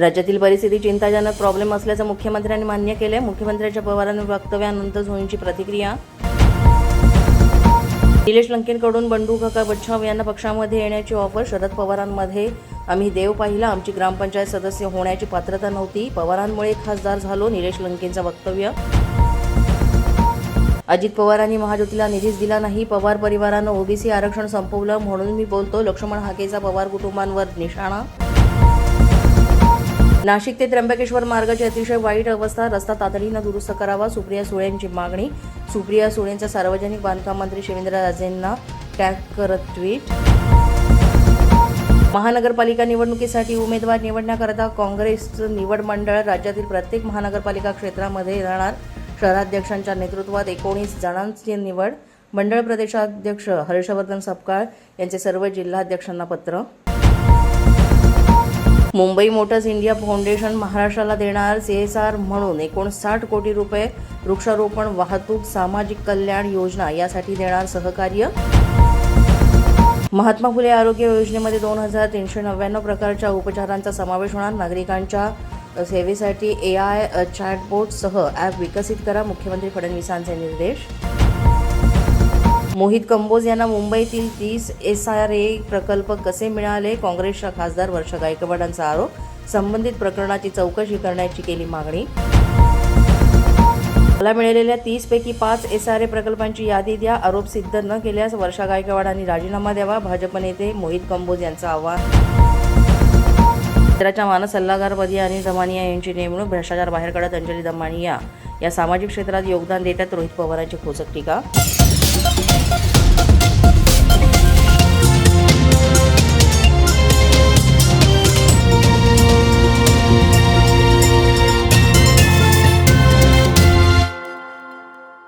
राज्यातील परिस्थिती चिंताजनक प्रॉब्लेम असल्याचं मुख्यमंत्र्यांनी मान्य केले मुख्यमंत्र्यांच्या पवारांनी वक्तव्यानंतर झोईंची प्रतिक्रिया. निलेश लंकेंकडून बंडू काका बच्छाव यांना पक्षामध्ये येण्याची ऑफर शरद पवारांमध्ये आम्ही देव पाहिला. आमची ग्रामपंचायत सदस्य होण्याची पात्रता नव्हती. पवारांमुळे खासदार झालो निलेश लंकेंचं वक्तव्य. अजित पवारांनी महाज्योतीला निधीच दिला नाही. पवार परिवारानं ओबीसी आरक्षण संपवलं म्हणून मी बोलतो. लक्ष्मण हाकेचा पवार कुटुंबांवर निशाणा. नाशिक ते त्र्यंबकेश्वर मार्गाची अतिशय वाईट अवस्था रस्ता तातडीनं दुरुस्त करावा सुप्रिया सुळेंची मागणी. सुप्रिया सुळेंचा सार्वजनिक बांधकाम मंत्री शिवेंद्रराजेंना टॅग करत ट्विट. महानगरपालिका निवडणुकीसाठी उमेदवार निवडण्याकरता काँग्रेसचं निवड मंडळ राज्यातील प्रत्येक महानगरपालिका क्षेत्रामध्ये राहणार शहराध्यक्षांच्या नेतृत्वात एकोणीस जणांची निवड. मंडळ प्रदेशाध्यक्ष हर्षवर्धन सपकाळ यांचे सर्व जिल्हाध्यक्षांना पत्र. मुंबई मोटर्स इंडिया फाउंडेशन महाराष्ट्राला देणार सी एस आर म्हणून एकोणसाठ कोटी रुपये वृक्षारोपण वाहतूक सामाजिक कल्याण योजना यासाठी देणार सहकार्य. महात्मा फुले आरोग्य योजनेमध्ये दोन हजार तीनशे नव्याण्णव प्रकारच्या उपचारांचा समावेश होणार. नागरिकांच्या सेवेसाठी ए आय चॅटबोटसह ॲप विकसित करा. मुख्यमंत्री फडणवीसांचे निर्देश. मोहित कंबोज यांना मुंबईतील तीस एस आर ए प्रकल्प कसे मिळाले? काँग्रेसच्या खासदार वर्ष गायकवाडांचा आरोप. संबंधित प्रकरणाची चौकशी करण्याची केली मागणी. मला मिळालेल्या तीस पैकी पाच एस आर ए प्रकल्पांची यादी द्या. आरोप सिद्ध न केल्यास वर्षा गायकवाडांनी राजीनामा द्यावा. भाजप नेते मोहित कंबोज यांचं आव्हान. केंद्राच्या मानस सल्लागारपदी अनिल दमानिया यांची नेमणूक. भ्रष्टाचार बाहेर काढत अंजली दमानिया. या सामाजिक क्षेत्रात योगदान देतात रोहित पवारांची खोचक टीका.